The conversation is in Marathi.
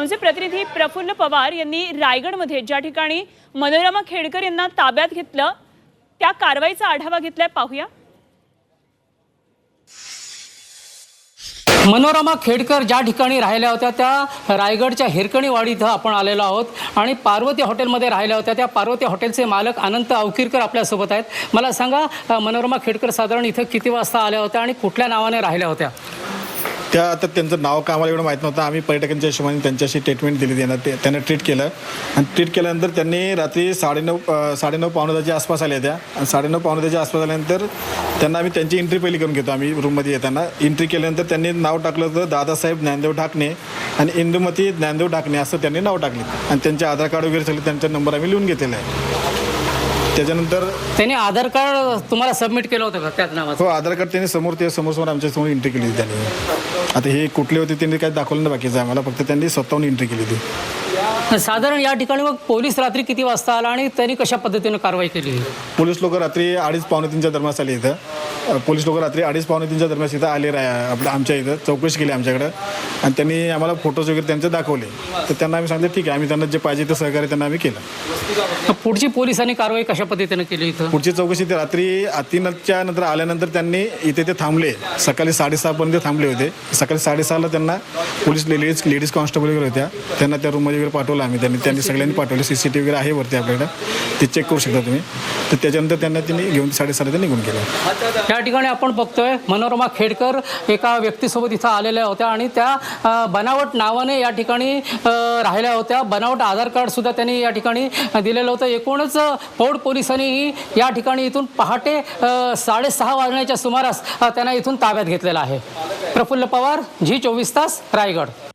आमचे प्रतिनिधी प्रफुल्ल पवार यांनी रायगडमध्ये ज्या ठिकाणी मनोरमा खेडकर यांना ताब्यात घेतलं त्या कारवाईचा आढावा घेतलाय. पाहूया. मनोरमा खेडकर ज्या ठिकाणी राहिल्या होत्या त्या रायगडच्या हिरकणीवाडी इथं आपण आलेलो आहोत. आणि पार्वती हॉटेलमध्ये राहिल्या होत्या. त्या पार्वती हॉटेलचे मालक अनंत अवकिरकर आपल्यासोबत आहेत. मला सांगा मनोरमा खेडकर साधारण इथं किती वाजता आल्या होत्या आणि कुठल्या नावाने राहिल्या होत्या? त्या आता त्यांचं नाव का आम्हाला एवढं माहीत नव्हतं. आम्ही पर्यटकांच्या हिशोबाने त्यांच्याशी ट्रीटमेंट दिली त्यांना. ते त्यांना ट्रीट केलं. आणि ट्रीट केल्यानंतर त्यांनी रात्री साडेनऊ साडेनऊ पावणे आसपास आल्या त्या. आणि साडेनऊ पावणे आसपास आल्यानंतर त्यांना आम्ही त्यांची एंट्री पहिली करून घेतो आम्ही रूममध्ये येताना. एंट्री केल्यानंतर त्यांनी नाव टाकलं होतं दादासाहेब ज्ञानदेव ढाकणे आणि इंदुमती ज्ञानदेव ढाकणे असं त्यांनी नाव टाकले. आणि त्यांचे आधार कार्ड वगैरे सगळे त्यांचा नंबर आम्ही लिहून घेतलेला आहे. त्याच्यानंतर त्यांनी आधार कार्ड तुम्हाला सबमिट केलं होतं का? त्याच नावाचं? हो आधार कार्ड त्यांनी समोर ते समोर समोर आमच्यासमोर एंट्री केली होती त्यांनी. आता हे कुठले होते त्यांनी काही दाखवलं नाही बाकीचं आम्हाला फक्त त्यांनी स्वतःहून एंट्री केली होती. साधारण या ठिकाणी मग पोलीस रात्री किती वाजता आला आणि त्यांनी कशा पद्धतीनं कारवाई केली? पोलीस लोक रात्री अडीच पावणे तीनच्या दरम्यान आले इथं. अ, पोलीस लोक रात्री अडीच पावणे तीनच्या दरम्यान इथं आले रा आपलं आमच्या इथं चौकशी केली आमच्याकडं. आणि त्यांनी आम्हाला फोटोज वगैरे त्यांचे दाखवले. तर त्यांना आम्ही सांगितलं ठीक आहे आम्ही त्यांना जे पाहिजे ते सहकार्य त्यांना आम्ही केलं. पुढची पोलिसांनी कारवाई कशा पद्धतीनं केली इथं? पुढची चौकशी ते रात्री तीनच्या नंतर आल्यानंतर त्यांनी इथे ते थांबले. सकाळी साडेसहापर्यंत थांबले होते. सकाळी साडेसहाला त्यांना पोलीस लेडीज लेडीज कॉन्स्टेबल वगैरे होत्या. त्यांना त्या रूममध्ये वगैरे पाठवलं आम्ही. त्यांनी त्यांनी सगळ्यांनी पाठवले. सी सी टी वगैरे आहे वरती आपल्याकडे. ते चेक करू शकता तुम्ही. तर त्याच्यानंतर त्यांना त्यांनी घेऊन साडेसहाला ते निघून गेलं. या ठिकाणी आपण बघतोय मनोरमा खेडकर एका व्यक्तीसोबत इथं आलेल्या होत्या आणि त्या बनावट नावाने या ठिकाणी राहिल्या होत्या. बनावट आधार कार्ड सुद्धा त्यांनी या ठिकाणी अ, केलं होतं. एकूणच अ, पौड पोलिसांनीही या ठिकाणी इथून पहाटे साडेसहा वाजण्याच्या सुमारास त्यांना इथून ताब्यात घेतलेला आहे. प्रफुल्ल पवार झी चोवीस तास रायगड.